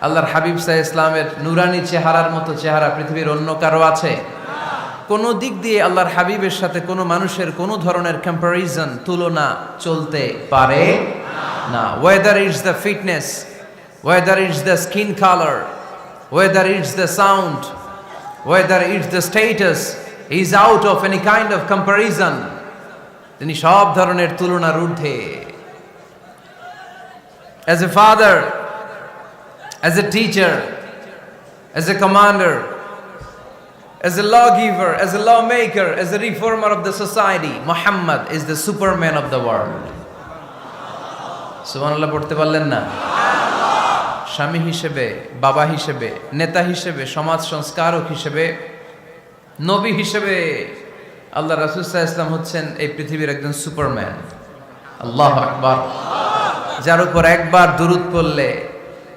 আল্লাহর হাবিব সাহ ইসলামের নুরানি চেহারার মতো চেহারা পৃথিবীর অন্য কারও আছে? কোনো দিক দিয়ে আল্লাহর হাবিবের সাথে কোনো মানুষের কোনো ধরনের কম্প্যারিজন তুলনা চলতে পারে না। Whether it's the fitness whether it's the skin colour whether it's the sound whether it's the status is out of any kind of comparison তিনি সব ধরনের তুলনার ঊর্ধ্বে। As a father as a teacher, as a commander, as a lawgiver, as a lawmaker, as a reformer of the society, Muhammad is the superman of the world. সুবহানাল্লাহ পড়তে পারলেন না? স্বামী হিসেবে বাবা হিসেবে নেতা হিসেবে সমাজ সংস্কারক হিসেবে নবী হিসেবে আল্লাহ রাসুসাহ ইসলাম হচ্ছেন এই পৃথিবীর একজন সুপারম্যান। আল্লাহ আকবার। যার উপর একবার দুরুদ পড়লে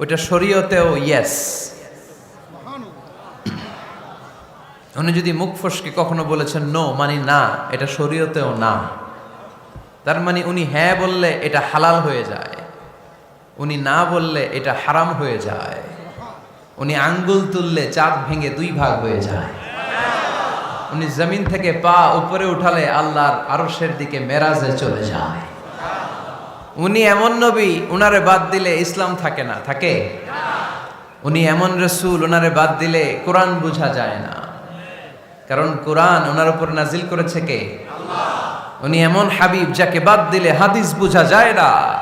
ওইটা শরীয়তেও ইয়েস উনি যদি মুখ ফসকে কখনো বলেছেন নো মানে না, এটা শরীয়তেও না। তার মানে উনি হ্যাঁ বললে এটা হালাল হয়ে যায়। উনি না বললে এটা হারাম হয়ে যায়। উনি আঙ্গুল তুললে চাঁদ ভেঙে দুই ভাগ হয়ে যায়। উনি জমিন থেকে পা উপরে উঠালে আল্লাহর আরশের দিকে মেরাজে চলে যায়। উনি এমন নবী, উনারে বাদ দিলে ইসলাম থাকে না, থাকে? উনি এমন রসুল ওনারে বাদ দিলে কোরআন বোঝা যায় না। কারণ কোরআন ওনার উপর নাজিল করেছে কে? উনি এমন হাবিব যাকে বাদ দিলে হাদিস বোঝা যায় না।